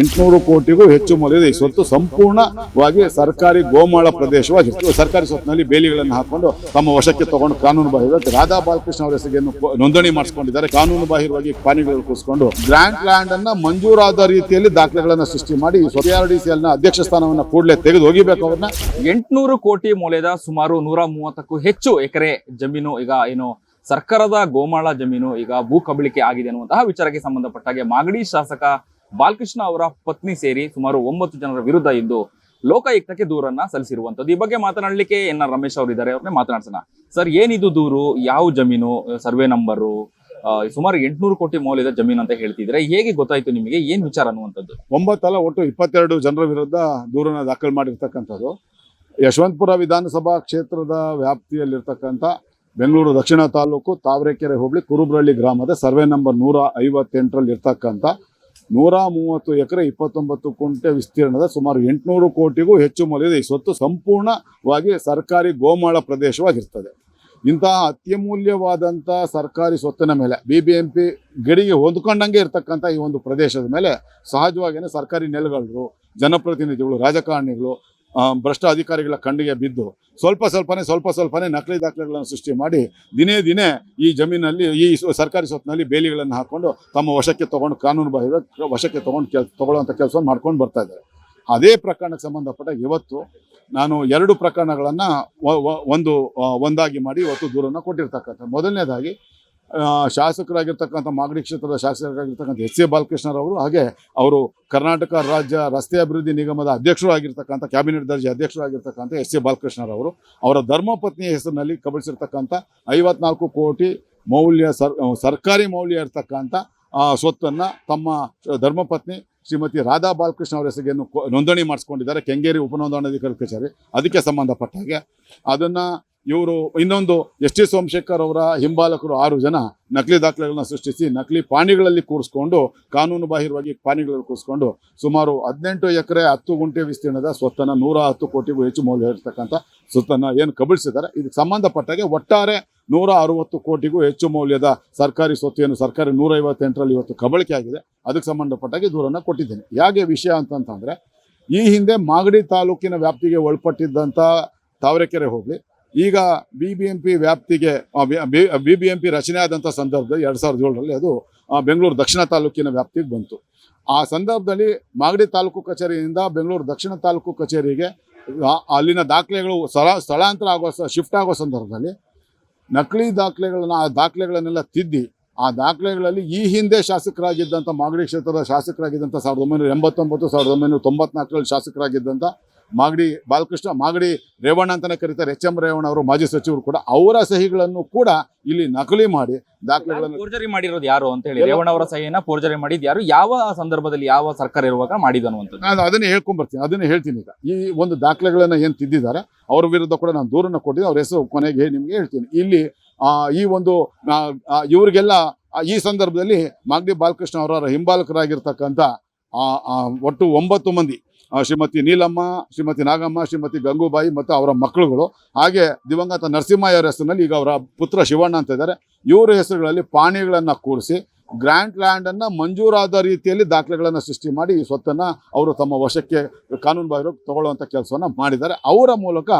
ಎಂಟುನೂರು ಕೋಟಿಗೂ ಹೆಚ್ಚು ಮೌಲ್ಯದ ಈ ಸ್ವತ್ತು ಸಂಪೂರ್ಣವಾಗಿ ಸರ್ಕಾರಿ ಗೋಮಾಳ ಪ್ರದೇಶವಾಗಿತ್ತು ಸರ್ಕಾರಿ ಸ್ವತ್ತಿನಲ್ಲಿ ಬೇಲಿಗಳನ್ನು ಹಾಕೊಂಡು ತಮ್ಮ ವಶಕ್ಕೆ ತಗೊಂಡು ಕಾನೂನು ಬಾಹಿರ ರಾಧಾ ಬಾಲಕೃಷ್ಣ ಅವರ ಹೆಸರಿಗೆ ನೋಂದಣಿ ಮಾಡಿಸಿಕೊಂಡಿದ್ದಾರೆ. ಕಾನೂನು ಬಾಹಿರವಾಗಿ ಪಾನಿಗಳು ಕೂರಿಸಿಕೊಂಡು ಗ್ರ್ಯಾಂಡ್ ಲ್ಯಾಂಡ್ ಅನ್ನ ಮಂಜೂರಾದ ರೀತಿಯಲ್ಲಿ ದಾಖಲೆಗಳನ್ನು ಸೃಷ್ಟಿ ಮಾಡಿ ನ ಅಧ್ಯಕ್ಷ ಸ್ಥಾನವನ್ನ ಕೂಡಲೇ ತೆಗೆದು ಹೋಗಿಬೇಕು ಅವ್ರನ್ನ. ಎಂಟುನೂರು ಕೋಟಿ ಮೌಲ್ಯದ ಸುಮಾರು ನೂರ ಮೂವತ್ತಕ್ಕೂ ಹೆಚ್ಚು ಎಕರೆ ಜಮೀನು ಈಗ ಏನು ಸರ್ಕಾರದ ಗೋಮಾಳ ಜಮೀನು ಈಗ ಭೂ ಕಬಳಿಕೆ ಆಗಿದೆ ಅನ್ನುವಂತಹ ವಿಚಾರಕ್ಕೆ ಸಂಬಂಧಪಟ್ಟಾಗೆ ಮಾಗಡಿ ಶಾಸಕ ಬಾಲಕೃಷ್ಣ ಅವರ ಪತ್ನಿ ಸೇರಿ ಸುಮಾರು ಒಂಬತ್ತು ಜನರ ವಿರುದ್ಧ ಇಂದು ಲೋಕಾಯುಕ್ತಕ್ಕೆ ದೂರನ್ನ ಸಲ್ಲಿಸಿರುವಂತದ್ದು ಈ ಬಗ್ಗೆ ಮಾತನಾಡಲಿಕ್ಕೆ ಎನ್ ರಮೇಶ್ ಅವರು ಇದ್ದಾರೆ ಅವ್ರನ್ನೇ ಮಾತನಾಡ್ಸೋಣ. ಸರ್, ಏನಿದು ದೂರು? ಯಾವ ಜಮೀನು? Survey number? ಸುಮಾರು ಎಂಟುನೂರು ಕೋಟಿ ಮೌಲ್ಯದ ಜಮೀನು ಅಂತ ಹೇಳ್ತಿದ್ರೆ ಹೇಗೆ ಗೊತ್ತಾಯ್ತು ನಿಮಗೆ? ಏನ್ ವಿಚಾರ ಅನ್ನುವಂಥದ್ದು? ಒಂಬತ್ತಲ್ಲ, ಒಟ್ಟು ಇಪ್ಪತ್ತೆರಡು ಜನರ ವಿರುದ್ಧ ದೂರನ್ನ ದಾಖಲು ಮಾಡಿರ್ತಕ್ಕಂಥದ್ದು. ಯಶವಂತಪುರ ವಿಧಾನಸಭಾ ಕ್ಷೇತ್ರದ ವ್ಯಾಪ್ತಿಯಲ್ಲಿರ್ತಕ್ಕಂಥ ಬೆಂಗಳೂರು ದಕ್ಷಿಣ ತಾಲೂಕು ತಾವರೆಕೆರೆ ಹೋಬಳಿ ಕುರುಬ್ರಳ್ಳಿ ಗ್ರಾಮದ ಸರ್ವೆ ನಂಬರ್ ನೂರ ಐವತ್ತೆಂಟರಲ್ಲಿ ಇರ್ತಕ್ಕಂಥ ನೂರ ಮೂವತ್ತು ಎಕರೆ ಇಪ್ಪತ್ತೊಂಬತ್ತು ಕುಂಟೆ ವಿಸ್ತೀರ್ಣದ ಸುಮಾರು ಎಂಟುನೂರು ಕೋಟಿಗೂ ಹೆಚ್ಚು ಮೌಲ್ಯದ ಈ ಸ್ವತ್ತು ಸಂಪೂರ್ಣವಾಗಿ ಸರ್ಕಾರಿ ಗೋಮಾಳ ಪ್ರದೇಶವಾಗಿರ್ತದೆ. ಇಂತಹ ಅತ್ಯಮೂಲ್ಯವಾದಂಥ ಸರ್ಕಾರಿ ಸ್ವತ್ತಿನ ಮೇಲೆ ಬಿ ಬಿ ಎಂ ಪಿ ಗಡಿಗೆ ಹೊಂದ್ಕೊಂಡಂಗೆ ಇರ್ತಕ್ಕಂಥ ಈ ಒಂದು ಪ್ರದೇಶದ ಮೇಲೆ ಸಹಜವಾಗಿಯೇ ಸರ್ಕಾರಿ ನೆಲೆಗಳು ಜನಪ್ರತಿನಿಧಿಗಳು, ರಾಜಕಾರಣಿಗಳು ಭ್ರಷ್ಟ ಅಧಿಕಾರಿಗಳ ಕಣ್ಣಿಗೆ ಬಿದ್ದು ಸ್ವಲ್ಪ ಸ್ವಲ್ಪನೇ ಸ್ವಲ್ಪ ಸ್ವಲ್ಪನೇ ನಕಲಿ ದಾಖಲೆಗಳನ್ನು ಸೃಷ್ಟಿ ಮಾಡಿ ದಿನೇ ದಿನೇ ಈ ಜಮೀನಲ್ಲಿ, ಈ ಸರ್ಕಾರಿ ಸ್ವತ್ತಿನಲ್ಲಿ ಬೇಲಿಗಳನ್ನು ಹಾಕ್ಕೊಂಡು ತಮ್ಮ ವಶಕ್ಕೆ ತಗೊಂಡು ಕಾನೂನು ಬಾಹಿರ ವಶಕ್ಕೆ ತಗೊಂಡು ಕೆಲ್, ತಗೊಳ್ಳುವಂಥ ಕೆಲಸವನ್ನು ಮಾಡ್ಕೊಂಡು ಬರ್ತಾ ಇದ್ದಾರೆ. ಅದೇ ಪ್ರಕರಣಕ್ಕೆ ಸಂಬಂಧಪಟ್ಟ ಇವತ್ತು ನಾನು ಎರಡು ಪ್ರಕರಣಗಳನ್ನು ಒಂದು ಒಂದಾಗಿ ಮಾಡಿ ಇವತ್ತು ದೂರನ್ನು ಕೊಟ್ಟಿರ್ತಕ್ಕಂಥ. ಮೊದಲನೇದಾಗಿ ಶಾಸಕರಾಗಿರ್ತಕ್ಕಂಥ ಮಾಗಡಿ ಕ್ಷೇತ್ರದ ಶಾಸಕರಾಗಿರ್ತಕ್ಕಂಥ ಎಸ್ ಎ ಬಾಲಕೃಷ್ಣರವರು ಹಾಗೆ ಅವರು ಕರ್ನಾಟಕ ರಾಜ್ಯ ರಸ್ತೆ ಅಭಿವೃದ್ಧಿ ನಿಗಮದ ಅಧ್ಯಕ್ಷರು ಆಗಿರ್ತಕ್ಕಂಥ, ಕ್ಯಾಬಿನೆಟ್ ದರ್ಜೆ ಅಧ್ಯಕ್ಷರು ಆಗಿರ್ತಕ್ಕಂಥ ಎಸ್ ಎ ಬಾಲಕೃಷ್ಣರವರು ಅವರ. ಧರ್ಮಪತ್ನಿಯ ಹೆಸರಿನಲ್ಲಿ ಕಬಳಿಸಿರ್ತಕ್ಕಂಥ ಐವತ್ನಾಲ್ಕು ಕೋಟಿ ಮೌಲ್ಯ ಸರ್ ಸರ್ಕಾರಿ ಮೌಲ್ಯ ಇರ್ತಕ್ಕಂಥ ಸ್ವತ್ತನ್ನ ತಮ್ಮ ಧರ್ಮಪತ್ನಿ ಶ್ರೀಮತಿ ರಾಧಾ ಬಾಲಕೃಷ್ಣ ಅವರ ಹೆಸರಿಗೆ ನೋಂದಣಿ ಮಾಡಿಸ್ಕೊಂಡಿದ್ದಾರೆ. ಕೆಂಗೇರಿ ಉಪನೋಂದಣಾಧಿಕಾರಿ ಕಚೇರಿ. ಅದಕ್ಕೆ ಸಂಬಂಧಪಟ್ಟ ಹಾಗೆ. ಅದನ್ನ ಇವರು ಇನ್ನೊಂದು ಎಸ್ ಟಿ ಸೋಮಶೇಖರ್ ಅವರ ಹಿಂಬಾಲಕರು ಆರು ಜನ ನಕಲಿ ದಾಖಲೆಗಳನ್ನ ಸೃಷ್ಟಿಸಿ ನಕಲಿ ಪಾಣಿಗಳಲ್ಲಿ ಕೂರಿಸ್ಕೊಂಡು ಕಾನೂನು ಬಾಹಿರವಾಗಿ ಪಾಣಿಗಳಲ್ಲಿ ಕೂರಿಸ್ಕೊಂಡು ಸುಮಾರು ಹದಿನೆಂಟು ಎಕರೆ ಹತ್ತು ಗುಂಟೆ ವಿಸ್ತೀರ್ಣದ ಸ್ವತ್ತನ್ನು ನೂರ ಹತ್ತು ಕೋಟಿಗೂ ಹೆಚ್ಚು ಮೌಲ್ಯ ಇರತಕ್ಕಂಥ ಸ್ವತ್ತನ್ನ ಏನು ಕಬಳಿಸಿದ್ದಾರೆ. ಇದಕ್ಕೆ ಸಂಬಂಧಪಟ್ಟಾಗೆ ಒಟ್ಟಾರೆ ನೂರ ಅರವತ್ತು ಕೋಟಿಗೂ ಹೆಚ್ಚು ಮೌಲ್ಯದ ಸರ್ಕಾರಿ ಸ್ವತ್ತು ಏನು ಸರ್ಕಾರಿ ನೂರ ಐವತ್ತೆಂಟರಲ್ಲಿ ಇವತ್ತು ಕಬಳಿಕೆ ಆಗಿದೆ. ಅದಕ್ಕೆ ಸಂಬಂಧಪಟ್ಟಾಗೆ ದೂರನ್ನು ಕೊಟ್ಟಿದ್ದೇನೆ. ಯಾಕೆ ವಿಷಯ ಅಂತಂತಂದರೆ ಈ ಹಿಂದೆ ಮಾಗಡಿ ತಾಲೂಕಿನ ವ್ಯಾಪ್ತಿಗೆ ಒಳಪಟ್ಟಿದ್ದಂಥ ತಾವರೆಕೆರೆ ಹೋಬಳಿ ಈಗ ಬಿ ಬಿ ಎಂ ಪಿ ವ್ಯಾಪ್ತಿಗೆ ಬಿ ಬಿ ಎಂ ಪಿ ರಚನೆ ಆದಂಥ ಸಂದರ್ಭದಲ್ಲಿ ಎರಡು ಸಾವಿರದ ಏಳರಲ್ಲಿ ಅದು ಬೆಂಗಳೂರು ದಕ್ಷಿಣ ತಾಲೂಕಿನ ವ್ಯಾಪ್ತಿಗೆ ಬಂತು. ಆ ಸಂದರ್ಭದಲ್ಲಿ ಮಾಗಡಿ ತಾಲೂಕು ಕಚೇರಿಯಿಂದ ಬೆಂಗಳೂರು ದಕ್ಷಿಣ ತಾಲೂಕು ಕಚೇರಿಗೆ ಅಲ್ಲಿನ ದಾಖಲೆಗಳು ಸ್ಥಳ, ಸ್ಥಳಾಂತರ ಆಗೋ ಶಿಫ್ಟ್ ಆಗೋ ಸಂದರ್ಭದಲ್ಲಿ ನಕಲಿ ದಾಖಲೆಗಳನ್ನ, ಆ ದಾಖಲೆಗಳನ್ನೆಲ್ಲ ತಿದ್ದಿ, ಆ ದಾಖಲೆಗಳಲ್ಲಿ ಈ ಹಿಂದೆ ಶಾಸಕರಾಗಿದ್ದಂಥ ಮಾಗಡಿ ಕ್ಷೇತ್ರದ ಶಾಸಕರಾಗಿದ್ದಂಥ ಸಾವಿರದ ಒಂಬೈನೂರ ಎಂಬತ್ತೊಂಬತ್ತು, ಸಾವಿರದ ಒಂಬೈನೂರ ತೊಂಬತ್ನಾಲ್ಕರಲ್ಲಿ ಶಾಸಕರಾಗಿದ್ದಂಥ ಮಾಗಡಿ ಬಾಲಕೃಷ್ಣ ಮಾಗಡಿ ರೇವಣ್ಣ ಅಂತಾನೆ ಕರೀತಾರೆ. ಎಚ್ ಎಂ ರೇವಣ್ಣ ಅವರು ಮಾಜಿ ಸಚಿವರು ಕೂಡ ಅವರ ಸಹಿಗಳನ್ನು ಕೂಡ ಇಲ್ಲಿ ನಕಲಿ ಮಾಡಿ ದಾಖಲೆಗಳನ್ನು ಪೋರ್ಜರಿ ಮಾಡಿರೋದು ಯಾರು ಅಂತ ಹೇಳಿ ರೇವಣ್ಣ ಅವರ ಸಹಿಯನ್ನ ಪೋರ್ಜರಿ ಮಾಡಿದ್ ಯಾರು? ಯಾವ ಸಂದರ್ಭದಲ್ಲಿ ಯಾವ ಸರ್ಕಾರ ಇರುವಾಗ ಮಾಡಿದನ್ನುವಂಥದ್ದು ನಾನು ಅದನ್ನೇ ಹೇಳ್ಕೊಂಬರ್ತೀನಿ ಅದನ್ನೇ ಹೇಳ್ತೀನಿ ಈಗ. ಈ ಒಂದು ದಾಖಲೆಗಳನ್ನು ಏನು ತಿದ್ದಿದ್ದಾರೆ ಅವರ ವಿರುದ್ಧ ಕೂಡ ನಾನು ದೂರನ್ನು ಕೊಟ್ಟಿದ್ದೆ ಅವ್ರ ಹೆಸರು ಕೊನೆಗೆ ನಿಮಗೆ ಹೇಳ್ತೀನಿ. ಇಲ್ಲಿ ಆ, ಈ ಒಂದು ಇವರಿಗೆಲ್ಲ ಈ ಸಂದರ್ಭದಲ್ಲಿ ಮಾಗಡಿ ಬಾಲಕೃಷ್ಣ ಅವರ ಹಿಂಬಾಲಕರಾಗಿರ್ತಕ್ಕಂಥ ಒಟ್ಟು ಒಂಬತ್ತು ಮಂದಿ ಶ್ರೀಮತಿ ನೀಲಮ್ಮ, ಶ್ರೀಮತಿ ನಾಗಮ್ಮ, ಶ್ರೀಮತಿ ಗಂಗೂಬಾಯಿ ಮತ್ತು ಅವರ ಮಕ್ಕಳುಗಳು. ಹಾಗೆ ದಿವಂಗತ ನರಸಿಂಹಯ್ಯ ಹೆಸರಿನಲ್ಲಿ ಈಗ ಅವರ ಪುತ್ರ ಶಿವಣ್ಣ ಅಂತ ಇದ್ದಾರೆ. ಇವರ ಹೆಸರುಗಳಲ್ಲಿ ಪಾಣಿಗಳನ್ನು ಕೂರಿಸಿ, ಗ್ರ್ಯಾಂಡ್ ಲ್ಯಾಂಡನ್ನು ಮಂಜೂರಾದ ರೀತಿಯಲ್ಲಿ ದಾಖಲೆಗಳನ್ನು ಸೃಷ್ಟಿ ಮಾಡಿ ಈ ಸ್ವತ್ತನ್ನು ಅವರು ತಮ್ಮ ವಶಕ್ಕೆ ಕಾನೂನು ಬಾಹಿರ ತಗೊಳ್ಳುವಂಥ ಕೆಲಸವನ್ನು ಮಾಡಿದ್ದಾರೆ. ಅವರ ಮೂಲಕ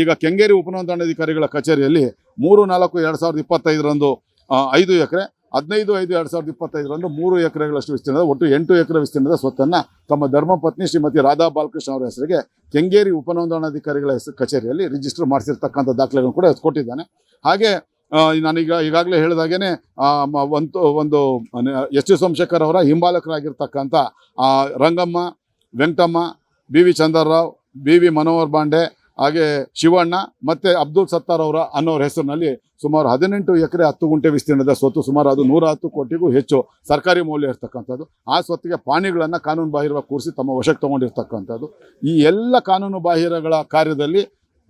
ಈಗ ಕೆಂಗೇರಿ ಉಪನೋಂದಣಾಧಿಕಾರಿಗಳ ಕಚೇರಿಯಲ್ಲಿ ಮೂರು ನಾಲ್ಕು ಎರಡು ಸಾವಿರದ ಇಪ್ಪತ್ತೈದರಂದು ಐದು ಎಕರೆ ಹದಿನೈದು, ಐದು, ಎರಡು ಸಾವಿರದ ಇಪ್ಪತ್ತೈದರಂದು ಮೂರು ಎಕರೆಗಳಷ್ಟು ವಿಸ್ತೀರ್ಣದ ಒಟ್ಟು ಎಂಟು ಎಕರೆ ವಿಸ್ತೀರ್ಣದ ಸ್ವತ್ತನ್ನು ತಮ್ಮ ಧರ್ಮಪತ್ನಿ ಶ್ರೀಮತಿ ರಾಧಾ ಬಾಲಕೃಷ್ಣ ಅವರ ಹೆಸರಿಗೆ ಕೆಂಗೇರಿ ಉಪನೋಂದಣಾಧಿಕಾರಿಗಳ ಹೆಸರು ಕಚೇರಿಯಲ್ಲಿ ರಿಜಿಸ್ಟರ್ ಮಾಡಿಸಿರ್ತಕ್ಕಂಥ ದಾಖಲೆಗಳನ್ನು ಕೂಡ ಕೊಟ್ಟಿದ್ದಾನೆ. ಹಾಗೆ ನಾನೀಗ ಈಗಾಗಲೇ ಮ- ಒಂದು ಒಂದು ಎಸ್ ಟಿ ಸೋಮಶೇಖರ್ ಅವರ ಹಿಂಬಾಲಕರಾಗಿರ್ತಕ್ಕಂಥ Rangamma, Venkatamma, B V Chandarrao, B V Manohar Bande ಹಾಗೆ ಶಿವಣ್ಣ ಮತ್ತೆ ಅಬ್ದುಲ್ ಸತ್ತಾರ್ ಅವರ ಅನ್ನೋರ ಹೆಸರಿನಲ್ಲಿ ಸುಮಾರು ಹದಿನೆಂಟು ಎಕರೆ ಹತ್ತು ಗುಂಟೆ ವಿಸ್ತೀರ್ಣದ ಸ್ವತ್ತು, ಸುಮಾರು ಅದು ನೂರ ಹತ್ತು ಕೋಟಿಗೂ ಹೆಚ್ಚು ಸರ್ಕಾರಿ ಮೌಲ್ಯ ಇರ್ತಕ್ಕಂಥದ್ದು. ಆ ಸ್ವತ್ತಿಗೆ ಪಾಣಿಗಳನ್ನು ಕಾನೂನು ಬಾಹಿರವಾಗಿ ಕೂರಿಸಿ ತಮ್ಮ ವಶಕ್ಕೆ ತಗೊಂಡಿರ್ತಕ್ಕಂಥದ್ದು. ಈ ಎಲ್ಲ ಕಾನೂನು ಬಾಹಿರಗಳ ಕಾರ್ಯದಲ್ಲಿ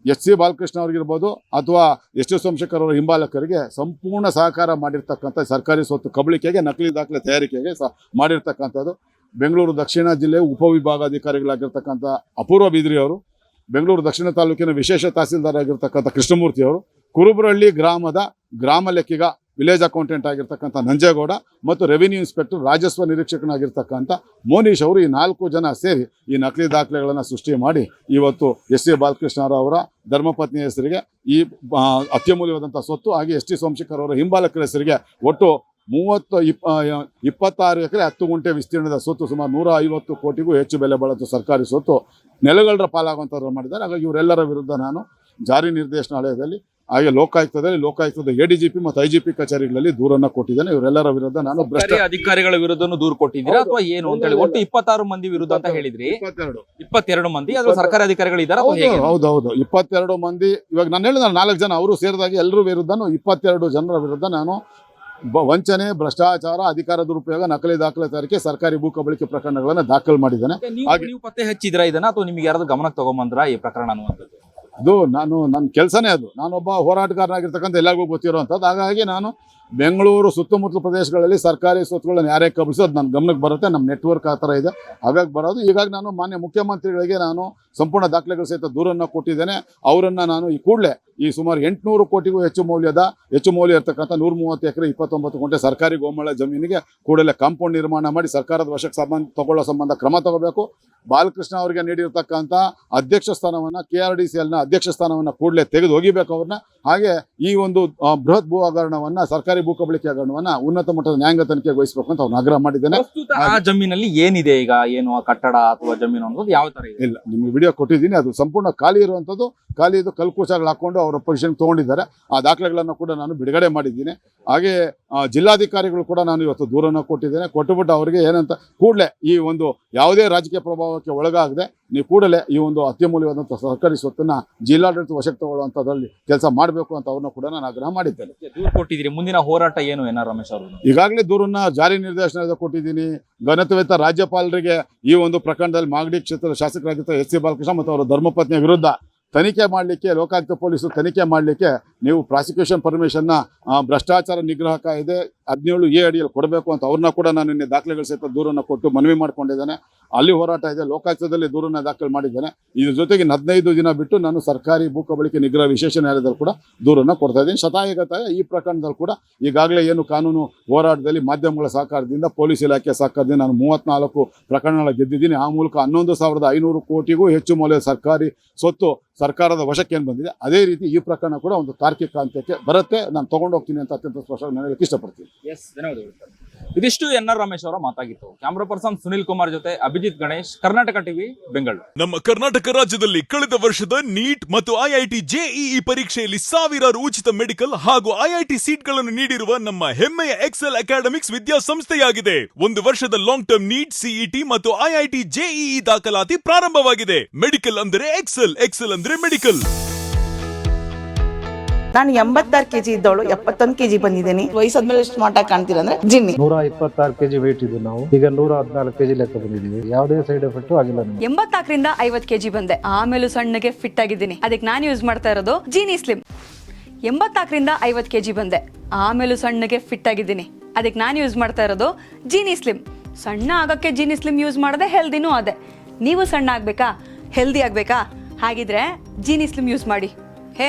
ಎಸ್ ಸಿ ಬಾಲಕೃಷ್ಣ ಅವ್ರಿಗಿರ್ಬೋದು ಅಥವಾ ಎಸ್ ಟಿ ಸೋಮಶೇಖರ್ ಅವರ ಹಿಂಬಾಲಕರಿಗೆ ಸಂಪೂರ್ಣ ಸಹಕಾರ ಮಾಡಿರ್ತಕ್ಕಂಥ ಸರ್ಕಾರಿ ಸ್ವತ್ತು ಕಬಳಿಕೆಗೆ, ನಕಲಿ ದಾಖಲೆ ತಯಾರಿಕೆಗೆ ಸಹ ಮಾಡಿರ್ತಕ್ಕಂಥದ್ದು. ಬೆಂಗಳೂರು ದಕ್ಷಿಣ ಜಿಲ್ಲೆ ಉಪವಿಭಾಗಾಧಿಕಾರಿಗಳಾಗಿರ್ತಕ್ಕಂಥ ಅಪೂರ್ವ ಬಿದ್ರಿ ಅವರು ಬೆಂಗಳೂರು ದಕ್ಷಿಣ ತಾಲೂಕಿನ ವಿಶೇಷ ತಹಸೀಲ್ದಾರ್ ಆಗಿರ್ತಕ್ಕಂಥ ಕೃಷ್ಣಮೂರ್ತಿ ಅವರು, ಕುರುಬರಹಳ್ಳಿ ಗ್ರಾಮದ ಗ್ರಾಮ ಲೆಕ್ಕಿಗ ವಿಲೇಜ್ ಅಕೌಂಟೆಂಟ್ ಆಗಿರ್ತಕ್ಕಂಥ ನಂಜೇಗೌಡ ಮತ್ತು ರೆವಿನ್ಯೂ ಇನ್ಸ್ಪೆಕ್ಟರ್ ರಾಜಸ್ವ ನಿರೀಕ್ಷಕನಾಗಿರ್ತಕ್ಕಂಥ ಮೋನೀಶ್ ಅವರು ಈ ನಾಲ್ಕು ಜನ ಸೇರಿ ಈ ನಕಲಿ ದಾಖಲೆಗಳನ್ನು ಸೃಷ್ಟಿ ಮಾಡಿ ಇವತ್ತು ಎಸ್ ಸಿ ಬಾಲಕೃಷ್ಣರವರ ಧರ್ಮಪತ್ನಿ ಹೆಸರಿಗೆ ಈ ಅತ್ಯಮೂಲ್ಯವಾದಂಥ ಸ್ವತ್ತು ಹಾಗೆ ಎಸ್ ಟಿ ಸೋಮಶೇಖರ್ ಅವರ ಹಿಂಬಾಲಕರ ಹೆಸರಿಗೆ ಒಟ್ಟು ಮೂವತ್ತು ಇಪ್ಪ ಇಪ್ಪತ್ತಾರು ಎಕರೆ ಹತ್ತು ಗುಂಟೆ ವಿಸ್ತೀರ್ಣದ ಸೊತ್ತು ಸುಮಾರು ನೂರ ಐವತ್ತು ಕೋಟಿಗೂ ಹೆಚ್ಚು ಬೆಲೆ ಬಾಳುತ್ತೆ ಸರ್ಕಾರಿ ಸೊತ್ತು ನೆಲಗಳರ ಪಾಲಾಗುವಂಥವ್ರು ಮಾಡಿದ್ದಾರೆ. ಹಾಗಾಗಿ ಇವರೆಲ್ಲರ ವಿರುದ್ಧ ನಾನು ಜಾರಿ ನಿರ್ದೇಶನಾಲಯದಲ್ಲಿ ಹಾಗೆ ಲೋಕಾಯುಕ್ತದಲ್ಲಿ ಲೋಕಾಯುಕ್ತದ ಎ ಡಿ ಜಿ ಪಿ ಮತ್ತು ಐ ಜಿ ಪಿ ಕಚೇರಿಗಳಲ್ಲಿ ದೂರನ್ನ ಕೊಟ್ಟಿದ್ದೇನೆ. ಇವರೆಲ್ಲರ ವಿರುದ್ಧ ನಾನು ಭ್ರಷ್ಟ ಅಧಿಕಾರಿಗಳ ವಿರುದ್ಧನೂ ದೂರು ಕೊಟ್ಟಿದ್ದೀರಾ? ಅಥವಾ ಏನು ಅಂತ ಹೇಳಿ? ಒಟ್ಟು ಇಪ್ಪತ್ತಾರು ಮಂದಿ ವಿರುದ್ಧ ಅಂತ ಹೇಳಿದ್ರಿ. ಇಪ್ಪತ್ತೆರಡು. ಇಪ್ಪತ್ತೆರಡು ಮಂದಿ? ಅದು ಸರ್ಕಾರಿ ಅಧಿಕಾರಿಗಳು ಇದ್ದಾರೆ ಹೌದೌದು ಹೌದು ಹೌದು ಇಪ್ಪತ್ತೆರಡು ಮಂದಿ ಇವಾಗ ನಾನು ಹೇಳಿದ ನಾಲ್ಕು ಜನ ಅವರು ಸೇರಿದಾಗ ಎಲ್ಲರೂ ವಿರುದ್ಧನೂ ಇಪ್ಪತ್ತೆರಡು ಜನರ ವಿರುದ್ಧ ನಾನು ವಂಚನೆ ಭ್ರಷ್ಟಾಚಾರ ಅಧಿಕಾರ ದುರುಪಯೋಗ ನಕಲಿ ದಾಖಲೆ ತಯಾರಿಕೆ ಸರ್ಕಾರಿ ಭೂ ಕಬಳಿಕೆ ಪ್ರಕರಣಗಳನ್ನು ದಾಖಲು ಮಾಡಿದ್ದಾನೆ. ನೀವು ಪತ್ತೆ ಹಚ್ಚಿದ್ರ ಇದನ್ನ ಅಥವಾ ನಿಮ್ಗೆ ಯಾರಾದ್ರೂ ಗಮನಕ್ಕೆ ತಗೊಂಬಂದ್ರ ಈ ಪ್ರಕರಣ ಅನ್ನುವಂಥದ್ದು? ಅದು ನಾನು ನನ್ನ ಕೆಲಸನೇ ಅದು. ನಾನೊಬ್ಬ ಹೋರಾಟಗಾರನಾಗಿರ್ತಕ್ಕಂಥ ಎಲ್ಲರಿಗೂ ಗೊತ್ತಿರುವಂಥದ್ದು. ಹಾಗಾಗಿ ನಾನು ಬೆಂಗಳೂರು ಸುತ್ತಮುತ್ತಲ ಪ್ರದೇಶಗಳಲ್ಲಿ ಸರ್ಕಾರಿ ಸ್ವತ್ತುಗಳನ್ನು ಯಾರೇ ಕಬಳಿಸೋದು ನನ್ನ ಗಮನಕ್ಕೆ ಬರುತ್ತೆ, ನಮ್ಮ ನೆಟ್ವರ್ಕ್ ಆ ಥರ ಇದೆ. ಹಾಗಾಗಿ ಬರೋದು. ಹೀಗಾಗಿ ನಾನು ಮಾನ್ಯ ಮುಖ್ಯಮಂತ್ರಿಗಳಿಗೆ ನಾನು ಸಂಪೂರ್ಣ ದಾಖಲೆಗಳ ಸಹಿತ ದೂರನ್ನು ಕೊಟ್ಟಿದ್ದೇನೆ. ಅವರನ್ನು ನಾನು ಈ ಕೂಡಲೇ ಈ ಸುಮಾರು ಎಂಟುನೂರು ಕೋಟಿಗೂ ಹೆಚ್ಚು ಮೌಲ್ಯದ, ಹೆಚ್ಚು ಮೌಲ್ಯ ಇರತಕ್ಕಂಥ ನೂರ ಮೂವತ್ತು ಎಕರೆ, ಇಪ್ಪತ್ತೊಂಬತ್ತು ಗಂಟೆ ಸರ್ಕಾರಿ ಗೋಮಳ ಜಮೀನಿಗೆ ಕೂಡಲೇ ಕಾಂಪೌಂಡ್ ನಿರ್ಮಾಣ ಮಾಡಿ ಸರ್ಕಾರದ ವಶಕ್ಕೆ ಸಂಬಂಧ, ತಗೊಳ್ಳೋ ಸಂಬಂಧ ಕ್ರಮ ತಗೋಬೇಕು. ಬಾಲಕೃಷ್ಣ ಅವರಿಗೆ ನೀಡಿರತಕ್ಕಂಥ ಅಧ್ಯಕ್ಷ ಸ್ಥಾನವನ್ನು ಕೆ ಆರ್ ಡಿ ಸಿ ಎಲ್ನ ಅಧ್ಯಕ್ಷ ಸ್ಥಾನವನ್ನು ಕೂಡಲೇ ತೆಗೆದು ಹೋಗಿಬೇಕು ಅವ್ರನ್ನ. ಹಾಗೆ ಈ ಒಂದು ಬೃಹತ್ ಭೂ ಹಗರಣವನ್ನು ಸರ್ಕಾರಿ ಭೂ ಕಬಳಿಕೆ ಹಗರಣವನ್ನ ಉನ್ನತ ಮಟ್ಟದ ನ್ಯಾಯಾಂಗ ತನಿಖೆಗೆ ವಹಿಸಬೇಕು ಅಂತ ಅವ್ರು ಆಗ್ರಹ ಮಾಡಿದ್ದೇನೆ. ಪ್ರಸ್ತುತ ಆ ಜಮೀನಲ್ಲಿ ಏನಿದೆ ಈಗ? ಏನು ಆ ಕಟ್ಟಡ ಅಥವಾ ಜಮೀನು ಅನ್ನೋದು ಯಾವ ತರ ಇದೆ? ಇಲ್ಲ ನಿಮ್ಗೆ ವಿಡಿಯೋ ಕೊಟ್ಟಿದ್ದೀನಿ. ಅದು ಸಂಪೂರ್ಣ ಖಾಲಿ ಇರುವಂಥದ್ದು. ಖಾಲಿ ಇದು ಕಲ್ಕುಚಾಗಳು ಹಾಕೊಂಡು ಅವರ ಪೊಸಿಷನ್ ತೊಗೊಂಡಿದ್ದಾರೆ. ಆ ದಾಖಲೆಗಳನ್ನು ಕೂಡ ನಾನು ಬಿಡುಗಡೆ ಮಾಡಿದ್ದೀನಿ. ಹಾಗೆ ಜಿಲ್ಲಾಧಿಕಾರಿಗಳು ಕೂಡ ನಾನು ಇವತ್ತು ದೂರನ್ನು ಕೊಟ್ಟಿದ್ದೇನೆ. ಕೊಟ್ಟುಬಿಟ್ಟು ಅವರಿಗೆ ಏನಂತ ಕೂಡಲೇ ಈ ಒಂದು ಯಾವುದೇ ರಾಜಕೀಯ ಪ್ರಭಾವಕ್ಕೆ ಒಳಗಾಗದೆ ನೀವು ಕೂಡಲೇ ಈ ಒಂದು ಅತ್ಯಮೂಲ್ಯವಾದಂಥ ಸರ್ಕಾರಿ ಸ್ವತ್ತನ್ನು ಜಿಲ್ಲಾಡಳಿತ ವಶಕ್ಕೆ ತಗೊಳ್ಳುವಂಥದ್ರಲ್ಲಿ ಕೆಲಸ ಮಾಡಬೇಕು ಅಂತ ಅವ್ರನ್ನ ಕೂಡ ನಾನು ಆಗ್ರಹ ಮಾಡಿದ್ದೇನೆ. ದೂರು ಕೊಟ್ಟಿದ್ದೀರಿ. ಮುಂದಿನ ಹೋರಾಟ ಏನು ಏನ ರಮೇಶ್ ಅವರು ಈಗಾಗಲೇ ದೂರನ್ನ ಜಾರಿ ನಿರ್ದೇಶನದ ಕೊಟ್ಟಿದ್ದೀನಿ. ಘನತ್ವೇತ ರಾಜ್ಯಪಾಲರಿಗೆ ಈ ಒಂದು ಪ್ರಕರಣದಲ್ಲಿ ಮಾಗಡಿ ಕ್ಷೇತ್ರದ ಶಾಸಕರಾಗಿದ್ದ ಎಸ್ ಸಿ ಬಾಲಕೃಷ್ಣ ಮತ್ತು ಅವರ ಧರ್ಮಪತ್ನಿಯ ವಿರುದ್ಧ ತನಿಖೆ ಮಾಡಲಿಕ್ಕೆ ಲೋಕಾಯುಕ್ತ ಪೊಲೀಸರು ತನಿಖೆ ಮಾಡಲಿಕ್ಕೆ ನೀವು ಪ್ರಾಸಿಕ್ಯೂಷನ್ ಪರ್ಮಿಷನ್ನ ಭ್ರಷ್ಟಾಚಾರ ನಿಗ್ರಹ ಕಾಯ್ದೆ ಹದಿನೇಳು ಎ ಅಡಿಯಲ್ಲಿ ಕೊಡಬೇಕು ಅಂತ ಅವ್ರನ್ನ ಕೂಡ ನಾನು ನಿನ್ನೆ ದಾಖಲೆಗಳ ಸಹಿತ ದೂರನ್ನು ಕೊಟ್ಟು ಮನವಿ ಮಾಡಿಕೊಂಡಿದ್ದೇನೆ. ಅಲ್ಲಿ ಹೋರಾಟ ಇದೆ, ಲೋಕಾಯುಕ್ತದಲ್ಲಿ ದೂರನ್ನ ದಾಖಲು ಮಾಡಿದ್ದೇನೆ. ಇದ್ರ ಜೊತೆಗೆ ಹದಿನೈದು ದಿನ ಬಿಟ್ಟು ನಾನು ಸರ್ಕಾರಿ ಭೂ ಕಬಳಿಕೆ ನಿಗ್ರಹ ವಿಶೇಷ ನ್ಯಾಯಾಲಯದಲ್ಲಿ ಕೂಡ ದೂರನ್ನು ಕೊಡ್ತಾ ಇದ್ದೀನಿ. ಶತಾಯಗತಾಯ ಈ ಪ್ರಕರಣದಲ್ಲಿ ಕೂಡ ಈಗಾಗಲೇ ಏನು ಕಾನೂನು ಹೋರಾಟದಲ್ಲಿ ಮಾಧ್ಯಮಗಳ ಸಹಕಾರದಿಂದ, ಪೊಲೀಸ್ ಇಲಾಖೆ ಸಹಕಾರದಿಂದ ನಾನು ಮೂವತ್ನಾಲ್ಕು ಪ್ರಕರಣಗಳ ಗೆದ್ದಿದ್ದೀನಿ. ಆ ಮೂಲಕ ಹನ್ನೊಂದು ಸಾವಿರದ ಐನೂರು ಕೋಟಿಗೂ ಹೆಚ್ಚು ಮೌಲ್ಯದ ಸರ್ಕಾರಿ ಸ್ವತ್ತು ಸರ್ಕಾರದ ವಶಕ್ಕೆ ಏನು ಬಂದಿದೆ? ಅದೇ ರೀತಿ ಈ ಪ್ರಕರಣ ಕೂಡ ಒಂದು ತಾರ್ಕಿಕ ಅಂತ್ಯಕ್ಕೆ ಬರುತ್ತೆ ನಾನು ತಗೊಂಡು ಹೋಗ್ತೀನಿ ಅಂತ ಅತ್ಯಂತ ಸ್ಪಷ್ಟವಾಗಿ ನಾನು ಹೇಳಕ್ಕೆ ಇಷ್ಟಪಡ್ತೀನಿ. ಎಸ್ ಧನ್ಯವಾದಗಳು. ಸರ್. ಇದಿಷ್ಟು ಎನ್ ಆರ್ ರಮೇಶ್ ಅವರ ಮಾತಾಗಿತ್ತು. ಕ್ಯಾಮ್ರಾ ಪರ್ಸನ್ ಸುನಿಲ್ ಕುಮಾರ್ ಜೊತೆ ಅಭಿಜಿತ್ ಗಣೇಶ್ ಕರ್ನಾಟಕ ಟಿವಿ ಬೆಂಗಳೂರು. ನಮ್ಮ ಕರ್ನಾಟಕ ರಾಜ್ಯದಲ್ಲಿ ಕಳೆದ ವರ್ಷದ ನೀಟ್ ಮತ್ತು ಐಐಟಿ ಜೆಇಇ ಪರೀಕ್ಷೆಯಲ್ಲಿ ಸಾವಿರಾರು ಉಚಿತ ಮೆಡಿಕಲ್ ಹಾಗೂ ಐಐಟಿ ಸೀಟ್ಗಳನ್ನು ನೀಡಿರುವ ನಮ್ಮ ಹೆಮ್ಮೆಯ ಎಕ್ಸೆಲ್ ಅಕಾಡೆಮಿಕ್ಸ್ ವಿದ್ಯಾಸಂಸ್ಥೆಯಾಗಿದೆ. ಒಂದು ವರ್ಷದ ಲಾಂಗ್ ಟರ್ಮ್ ನೀಟ್ ಸಿಇಟಿ ಮತ್ತು ಐಐಟಿ ಜೆಇಇ ದಾಖಲಾತಿ ಪ್ರಾರಂಭವಾಗಿದೆ. ಮೆಡಿಕಲ್ ಅಂದರೆ ಎಕ್ಸೆಲ್ ಎಕ್ಸೆಲ್ ಅಂದ್ರೆ ಮೆಡಿಕಲ್. ನಾನು ಎಂಬತ್ತಾರು ಕೆಜಿ ಇದ್ದವಳು ಎಪ್ಪತ್ತೊಂದು ಕೆಜಿ ಬಂದಿದ್ದೀನಿ. ವಯಸ್ಸಾದ್ಮೇಲೆ ಸ್ಮಾರ್ಟ್ ಆಗಿ ಕಾಣ್ತೀರ ಅಂದ್ರೆ ಜಿನ್ನಿ. ನೂರ ಇಪ್ಪತ್ತಾರು ಕೆಜಿ ವೇಟ್ ಇದ್ದು ನಾವು. ಈಗ ನೂರ ಹದಿನಾಲ್ಕು ಕೆಜಿ ಲೆಕ್ಕ ಬಂದಿದ್ದೀವಿ. ಯಾವುದೇ ಸೈಡ್ ಎಫೆಕ್ಟ್ ಆಗಿಲ್ಲ ನಮಗೆ. ಎಂಬತ್ನಾಲ್ಕರಿಂದ ಐವತ್ ಕೆಜಿ ಬಂದೆ. ಆಮೇಲೂ ಸಣ್ಣಗೆ ಫಿಟ್ ಆಗಿದ್ದೀನಿ. ಅದಕ್ಕೆ ನಾನು ಯೂಸ್ ಮಾಡ್ತಾ ಇರೋದು ಜೀನಿ ಸ್ಲಿಮ್ ಎಂಬತ್ನಾಲ್ಕರಿಂದ ಐವತ್ ಕೆಜಿ ಬಂದೆ. ಆಮೇಲೂ ಸಣ್ಣಗೆ ಫಿಟ್ ಆಗಿದ್ದೀನಿ. ಅದಕ್ಕೆ ನಾನು ಯೂಸ್ ಮಾಡ್ತಾ ಇರೋದು ಜೀನಿ ಸ್ಲಿಮ್ ಸಣ್ಣ ಆಗಕ್ಕೆ ಜೀನಿ ಸ್ಲಿಮ್ ಯೂಸ್ ಮಾಡದೆ ಹೆಲ್ದಿನೂ ಅದೇ. ನೀವು ಸಣ್ಣ ಆಗ್ಬೇಕಾ? ಹೆಲ್ದಿ ಆಗ್ಬೇಕಾ? ಹಾಗಿದ್ರೆ ಜೀನಿ ಸ್ಲಿಮ್ ಯೂಸ್ ಮಾಡಿ. ಹೇ